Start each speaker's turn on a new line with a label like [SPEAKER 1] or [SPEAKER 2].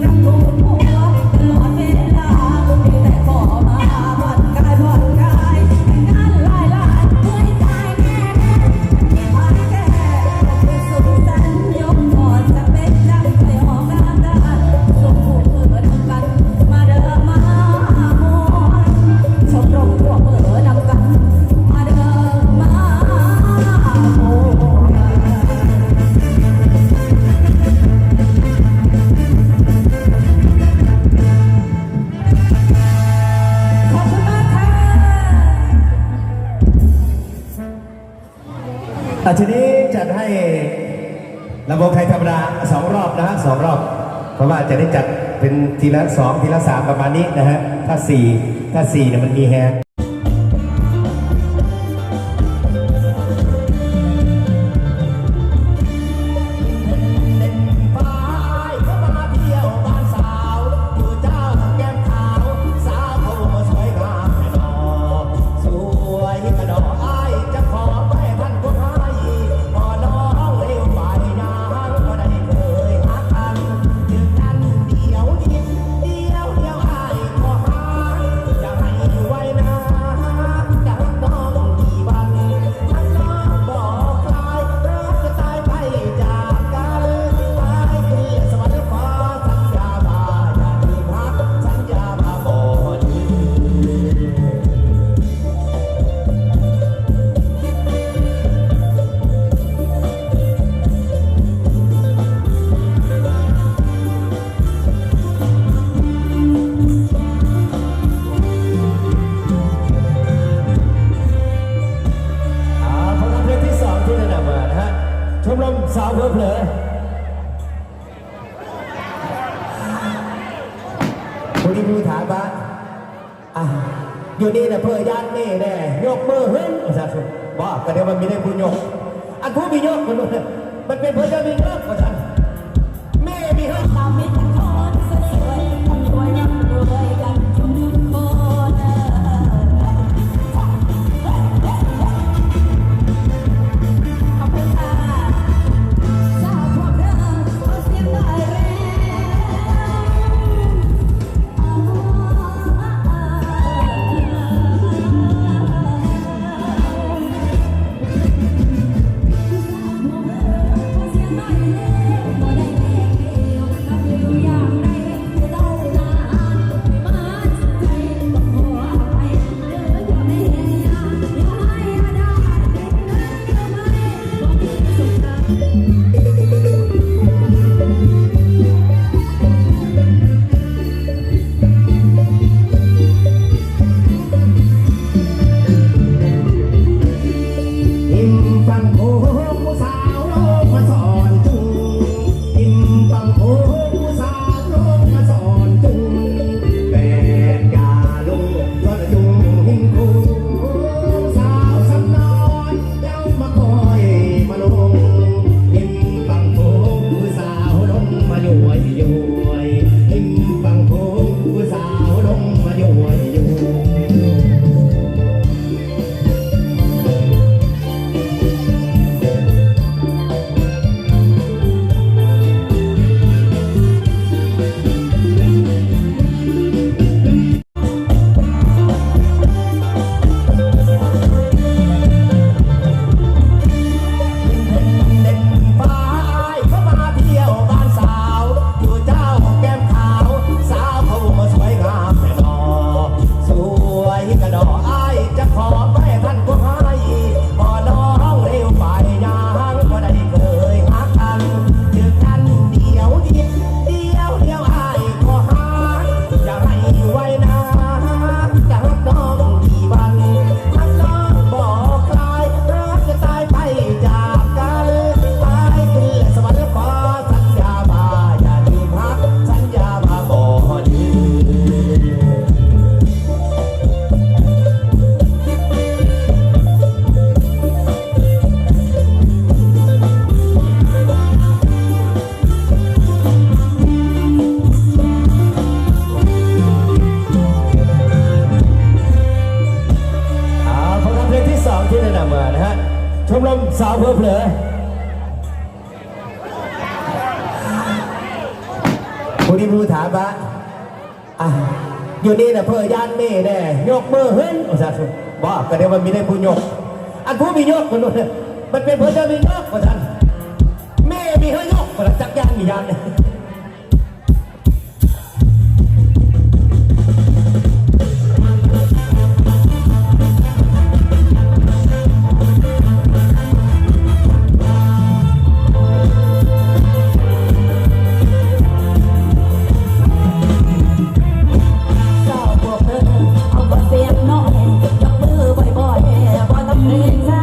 [SPEAKER 1] I'm อะ
[SPEAKER 2] ทีนี้จัดให้ลำวงไทยธรรมดาสองรอบนะฮะสองรอบ เพราะว่าจะได้จัดเป็นทีละสองทีละสามประมาณนี้นะฮะถ้าสี่ถ้าสี่เนี่ยมันมีแฮ
[SPEAKER 3] สาวเผลอคนนี้มีฐานปะอะอยู่
[SPEAKER 2] นี่นะเพื่อยานนี่แน่ยกมือขึ้นประชาชนบอกก็เดี๋ยวมันมีได้ผู้ยก อันผู้มียกมันมันเป็นเพื่อจะมียกประชาชน ย้
[SPEAKER 1] อย
[SPEAKER 3] ดอ
[SPEAKER 2] ชมรมสาวเพื่เผลอผู้ที่ผู้ถามว่าอะอยู่นี่นะเพื่อยานเม่แน่ยกเมื่อเฮ้ยโอ้สาสุบอกก็เดี๋ยวมันมีได้ผู้ยก อันผู้มียกคนนู้นมันเป็นเพื่อจะมียกกว่าาเม่มีเฮ้ยยกกว่าจักยานมียานเนี่ย เป็นใจ